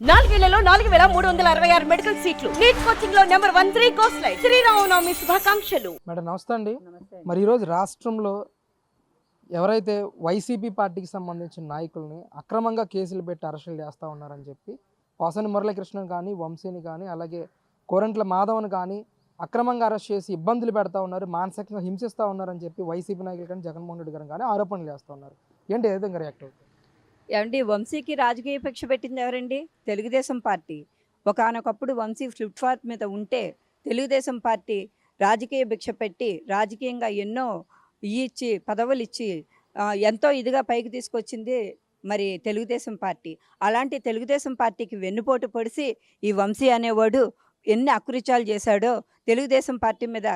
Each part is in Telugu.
నాలుగేళ్ళలో నాలుగు వేల మూడు వందల అరవై ఆరు మెడికల్ సీట్లు. నీట్ కోచింగ్లో number one three course Sri Rama Navami శుభాకాంక్షలు. మేడం నమస్తే అండి. మరి ఈరోజు రాష్ట్రంలో ఎవరైతే వైసీపీ పార్టీకి సంబంధించిన నాయకుల్ని అక్రమంగా కేసులు పెట్టి అరెస్టులు చేస్తూ ఉన్నారని చెప్పి వాసని మురళీకృష్ణన్ కానీ వంశీని కానీ అలాగే కోరంట్ల మాధవన్ కానీ అక్రమంగా అరెస్ట్ చేసి ఇబ్బందులు పెడతా ఉన్నారు మానసికంగా హింసిస్తూ ఉన్నారని చెప్పి వైసీపీ నాయకులు కానీ జగన్మోహన్ రెడ్డి గారు కానీ ఆరోపణలు చేస్తూ ఉన్నారు. ఏంటి ఏ విధంగా రియాక్ట్ అవుతుంది? ఏమండి వంశీకి రాజకీయ పక్ష పెట్టింది ఎవరండి? తెలుగుదేశం పార్టీ. ఒకనొకప్పుడు వంశీ ఫ్లిప్కార్ట్ మీద ఉంటే తెలుగుదేశం పార్టీ రాజకీయ భిక్ష పెట్టి రాజకీయంగా ఎన్నో ఇచ్చి పదవులు ఇచ్చి ఎంతో ఇదిగా పైకి తీసుకొచ్చింది మరి తెలుగుదేశం పార్టీ. అలాంటి తెలుగుదేశం పార్టీకి వెన్నుపోటు పొడిసి ఈ వంశీ అనేవాడు ఎన్ని అకృత్యాలు చేశాడో తెలుగుదేశం పార్టీ మీద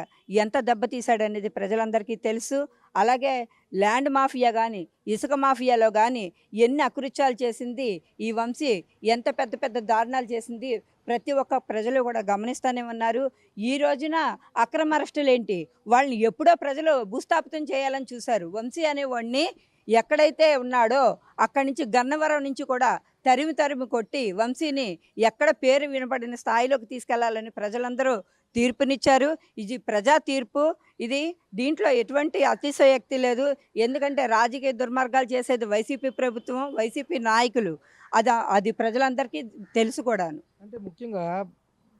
ఎంత దెబ్బతీశాడనేది ప్రజలందరికీ తెలుసు. అలాగే ల్యాండ్ మాఫియా కానీ ఇసుక మాఫియాలో కానీ ఎన్ని అకృత్యాలు చేసింది ఈ వంశీ ఎంత పెద్ద పెద్ద దారుణాలు చేసింది ప్రతి ఒక్క ప్రజలు కూడా గమనిస్తూనే ఉన్నారు. ఈ రోజున అక్రమ అరెస్టులు ఏంటి వాళ్ళని ఎప్పుడో ప్రజలు భూస్థాపితం చేయాలని చూశారు. వంశీ అనేవాడిని ఎక్కడైతే ఉన్నాడో అక్కడి నుంచి గన్నవరం నుంచి కూడా తరిమి తరిమి కొట్టి వంశీని ఎక్కడ పేరు వినబడిన స్థాయిలోకి తీసుకెళ్ళాలని ప్రజలందరూ తీర్పునిచ్చారు. ఇది ప్రజా తీర్పు. ఇది దీంట్లో ఎటువంటి అతిశయోక్తి లేదు. ఎందుకంటే రాజకీయ దుర్మార్గాలు చేసేది వైసీపీ ప్రభుత్వం వైసీపీ నాయకులు. అది అది ప్రజలందరికీ తెలుసు కూడాను. అంటే ముఖ్యంగా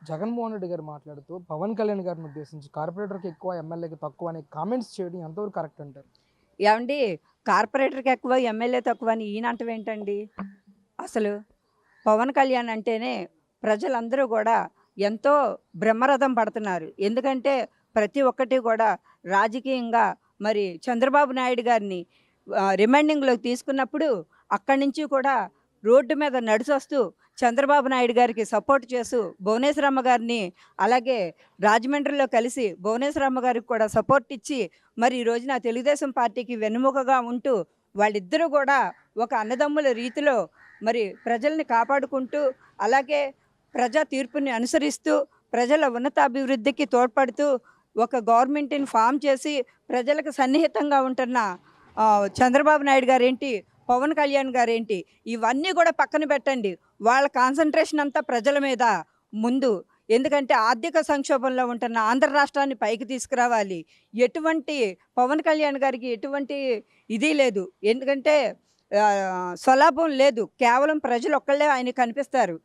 జగన్మోహన్ రెడ్డి గారు మాట్లాడుతూ పవన్ కళ్యాణ్ గారిని ఉద్దేశించి కార్పొరేటర్కి ఎక్కువ ఎమ్మెల్యేకి తక్కువ అనే కామెంట్స్ చేయడం ఎంతవరకు కరెక్ట్ అంటారు? ఏమండి? కార్పొరేటర్కి ఎక్కువ ఎమ్మెల్యే తక్కువ అని ఈయనంటం ఏంటండి అసలు పవన్ కళ్యాణ్ అంటేనే ప్రజలందరూ కూడా ఎంతో బ్రహ్మరథం పడుతున్నారు. ఎందుకంటే ప్రతి ఒక్కటి కూడా రాజకీయంగా మరి చంద్రబాబు నాయుడు గారిని రిమైండింగ్లోకి తీసుకున్నప్పుడు అక్కడి నుంచి కూడా రోడ్డు మీద నడిచొస్తూ చంద్రబాబు నాయుడు గారికి సపోర్ట్ చేస్తూ భువనేశ్వరమ్మ గారిని అలాగే రాజమండ్రిలో కలిసి భువనేశ్వరమ్మ గారికి కూడా సపోర్ట్ ఇచ్చి మరి ఈ రోజున తెలుగుదేశం పార్టీకి వెన్నుముకగా ఉంటూ వాళ్ళిద్దరూ కూడా ఒక అన్నదమ్ముల రీతిలో మరి ప్రజల్ని కాపాడుకుంటూ అలాగే ప్రజా తీర్పుని అనుసరిస్తూ ప్రజల ఉన్నతాభివృద్ధికి తోడ్పడుతూ ఒక గవర్నమెంట్ని ఫామ్ చేసి ప్రజలకు సన్నిహితంగా ఉంటున్న చంద్రబాబు నాయుడు గారేంటి పవన్ కళ్యాణ్ గారేంటి? ఇవన్నీ కూడా పక్కన పెట్టండి. వాళ్ళ కాన్సన్ట్రేషన్ అంతా ప్రజల మీద ముందు. ఎందుకంటే ఆర్థిక సంక్షోభంలో ఉంటున్న ఆంధ్ర రాష్ట్రాన్ని పైకి తీసుకురావాలి. ఎటువంటి పవన్ కళ్యాణ్ గారికి ఎటువంటి ఇది లేదు. ఎందుకంటే స్వలాభం లేదు. కేవలం ప్రజలు ఒక్కళ్ళే ఆయన కనిపిస్తారు.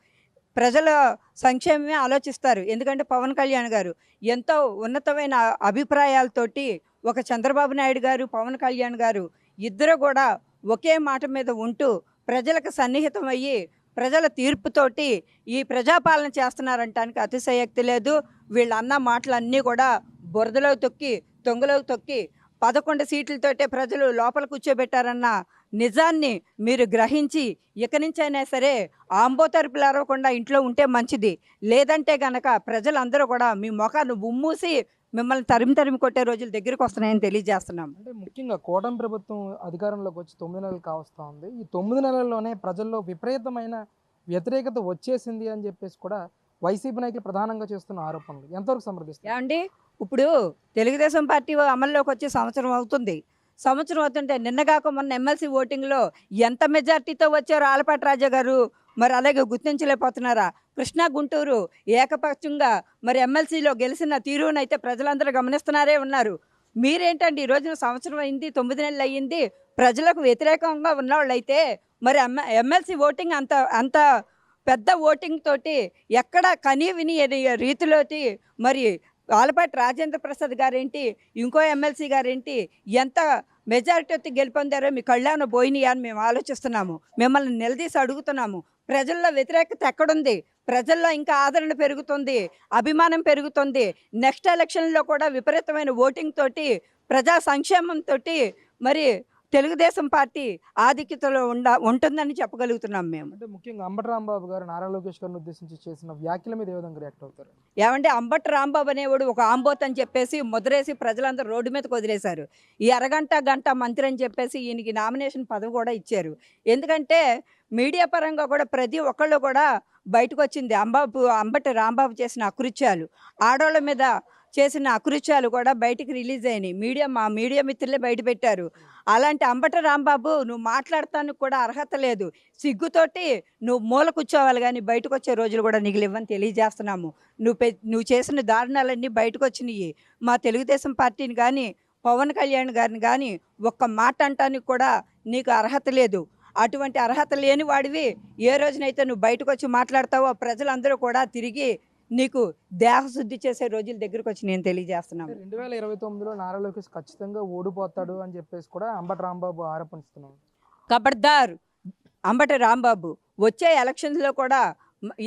ప్రజల సంక్షేమమే ఆలోచిస్తారు. ఎందుకంటే పవన్ కళ్యాణ్ గారు ఎంతో ఉన్నతమైన అభిప్రాయాలతోటి ఒక చంద్రబాబు నాయుడు గారు పవన్ కళ్యాణ్ గారు ఇద్దరు కూడా ఒకే మాట మీద ఉంటూ ప్రజలకు సన్నిహితం అయ్యి ప్రజల తీర్పుతోటి ఈ ప్రజాపాలన చేస్తున్నారంటానికి అతిశయోక్తి లేదు. వీళ్ళన్న మాటలన్నీ కూడా బురదలో తొక్కి తొంగలో తొక్కి పదకొండు సీట్లతోటే ప్రజలు లోపల కూర్చోబెట్టారన్న నిజాన్ని మీరు గ్రహించి ఇక నుంచైనా సరే ఆంబో తరపులు అరవకుండా ఇంట్లో ఉంటే మంచిది. లేదంటే గనక ప్రజలందరూ కూడా మీ ముఖాన్ని ఉమ్మూసి మిమ్మల్ని తరిమి తరిమి కొట్టే రోజులు దగ్గరికి వస్తున్నాయని తెలియజేస్తున్నాం అంటే ముఖ్యంగా కూటమి ప్రభుత్వం అధికారంలోకి వచ్చి తొమ్మిది నెలలు కావస్తా ఉంది. ఈ తొమ్మిది నెలల్లోనే ప్రజల్లో విపరీతమైన వ్యతిరేకత వచ్చేసింది అని చెప్పేసి కూడా వైసీపీ నాయకులు ప్రధానంగా చేస్తున్న ఆరోపణలు. ఎంతవరకు సమర్థిస్తారు? ఏమండి ఇప్పుడు తెలుగుదేశం పార్టీ అమల్లోకి వచ్చి సంవత్సరం అవుతుంది. సంవత్సరం అవుతుంటే నిన్నగాక మొన్న ఎమ్మెల్సీ ఓటింగ్లో ఎంత మెజార్టీతో వచ్చారో ఆలపాటి రాజా గారు? మరి అలాగే గుర్తించలేకపోతున్నారా? కృష్ణా గుంటూరు ఏకపక్షంగా మరి ఎమ్మెల్సీలో గెలిచిన తీరునైతే ప్రజలందరూ గమనిస్తున్నారే ఉన్నారు. మీరేంటండి? ఈ రోజున సంవత్సరం అయింది తొమ్మిది నెలలు అయ్యింది. ప్రజలకు వ్యతిరేకంగా ఉన్నవాళ్ళైతే మరి ఎమ్ ఎమ్మెల్సీ ఓటింగ్ అంత అంత పెద్ద ఓటింగ్ తోటి ఎక్కడ కనీ విని రీతిలో రీతిలోటి మరి ఆలపాటి రాజేంద్ర ప్రసాద్ గారేంటి ఇంకో ఎమ్మెల్సీ గారేంటి ఎంత మెజారిటీ గెలుపొందారో మీ కళ్ళాన పోయినాయా అని మేము ఆలోచిస్తున్నాము. మిమ్మల్ని నిలదీసి అడుగుతున్నాము. ప్రజల్లో వ్యతిరేకత ఎక్కడుంది? ప్రజల్లో ఇంకా ఆదరణ పెరుగుతుంది అభిమానం పెరుగుతుంది. నెక్స్ట్ ఎలక్షన్లో కూడా విపరీతమైన ఓటింగ్ తోటి ప్రజా సంక్షేమం తోటి మరి తెలుగుదేశం పార్టీ ఆధిక్యతలో ఉండ ఉంటుందని చెప్పగలుగుతున్నాం మేము. అంటే ముఖ్యంగా అంబటి రాంబాబు గారు నారా లోకేష్ గారిని ఉద్దేశించి చేసిన వ్యాఖ్యల మీద ఏ విధంగా రియాక్ట్ అవుతారు? ఏమంటే అంబటి రాంబాబు అనేవాడు ఒక ఆంబోత్ అని చెప్పేసి ముద్రేసి ప్రజలందరూ రోడ్డు మీదకి వదిలేశారు. ఈ అరగంట గంట మంత్రి అని చెప్పేసి ఈయనకి నామినేషన్ పదవి కూడా ఇచ్చారు. ఎందుకంటే మీడియా పరంగా కూడా ప్రతి ఒక్కళ్ళు కూడా బయటకు వచ్చింది అంబాబు అంబటి రాంబాబు చేసిన అకృత్యాలు. ఆడవాళ్ళ మీద చేసిన అకృత్యాలు కూడా బయటికి రిలీజ్ అయినాయి. మీడియా మా మీడియా మిత్రులే బయట పెట్టారు. అలాంటి అంబట రాంబాబు నువ్వు మాట్లాడటానికి కూడా అర్హత లేదు. సిగ్గుతోటి నువ్వు మూల కూర్చోవాలి కానీ బయటకు వచ్చే రోజులు కూడా నిగిలివ్వని తెలియజేస్తున్నాము. నువ్వు పె నువ్వు చేసిన దారుణాలన్నీ బయటకు వచ్చినాయి మా తెలుగుదేశం పార్టీని కానీ పవన్ కళ్యాణ్ గారిని కానీ ఒక్క మాట అంటానికి కూడా నీకు అర్హత లేదు. అటువంటి అర్హత లేని వాడివి ఏ రోజునైతే నువ్వు బయటకు వచ్చి మాట్లాడతావో ప్రజలందరూ కూడా తిరిగి నీకు దేహశుద్ధి చేసే రోజుల దగ్గరకు వచ్చి నేను తెలియజేస్తున్నాను. రెండు వేల ఇరవై తొమ్మిదిలో నారా లోకేష్ ఖచ్చితంగా ఓడిపోతాడు అని చెప్పేసి కూడా అంబటి రాంబాబు ఆరోపణిస్తున్నాడు. ఖబర్దార్ అంబటి రాంబాబు వచ్చే ఎలక్షన్స్లో కూడా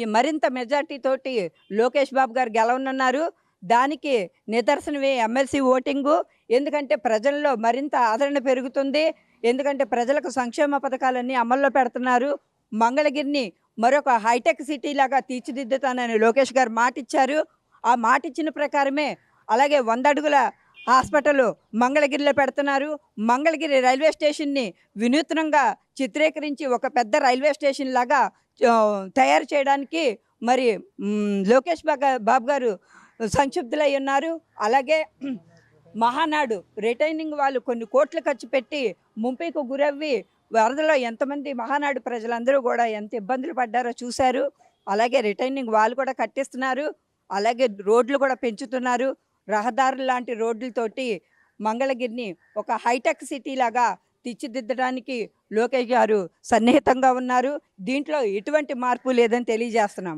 ఈ మరింత మెజార్టీ తోటి లోకేష్ బాబు గారు గెలవనున్నారు. దానికి నిదర్శనమే ఎమ్మెల్సీ ఓటింగు. ఎందుకంటే ప్రజల్లో మరింత ఆదరణ పెరుగుతుంది. ఎందుకంటే ప్రజలకు సంక్షేమ పథకాలన్నీ అమల్లో పెడుతున్నారు. మంగళగిరిని మరొక హైటెక్ సిటీ లాగా తీర్చిదిద్దుతానని లోకేష్ గారు మాట ఇచ్చారు ఆ మాట ఇచ్చిన ప్రకారమే అలాగే వంద అడుగుల హాస్పిటల్ మంగళగిరిలో పెడుతున్నారు. మంగళగిరి రైల్వే స్టేషన్ని వినూత్నంగా చిత్రీకరించి ఒక పెద్ద రైల్వే స్టేషన్ లాగా తయారు చేయడానికి మరి లోకేష్ బాబు గారు సంక్షుబ్ధులై ఉన్నారు. అలాగే మహానాడు రిటైనింగ్ వాళ్ళు కొన్ని కోట్లు ఖర్చు పెట్టి ముంపైకు గురవ్వి వరదలో ఎంతమంది మహానాడు ప్రజలందరూ కూడా ఎంత ఇబ్బందులు పడ్డారో చూశారు. అలాగే రిటైనింగ్ వాళ్ళు కూడా కట్టిస్తున్నారు. అలాగే రోడ్లు కూడా పెంచుతున్నారు. రహదారులు లాంటి రోడ్లతోటి మంగళగిరిని ఒక హైటెక్ సిటీ లాగా తీర్చిదిద్దడానికి లోకేష్ గారు సన్నిహితంగా ఉన్నారు. దీంట్లో ఎటువంటి మార్పు లేదని తెలియజేస్తున్నాము.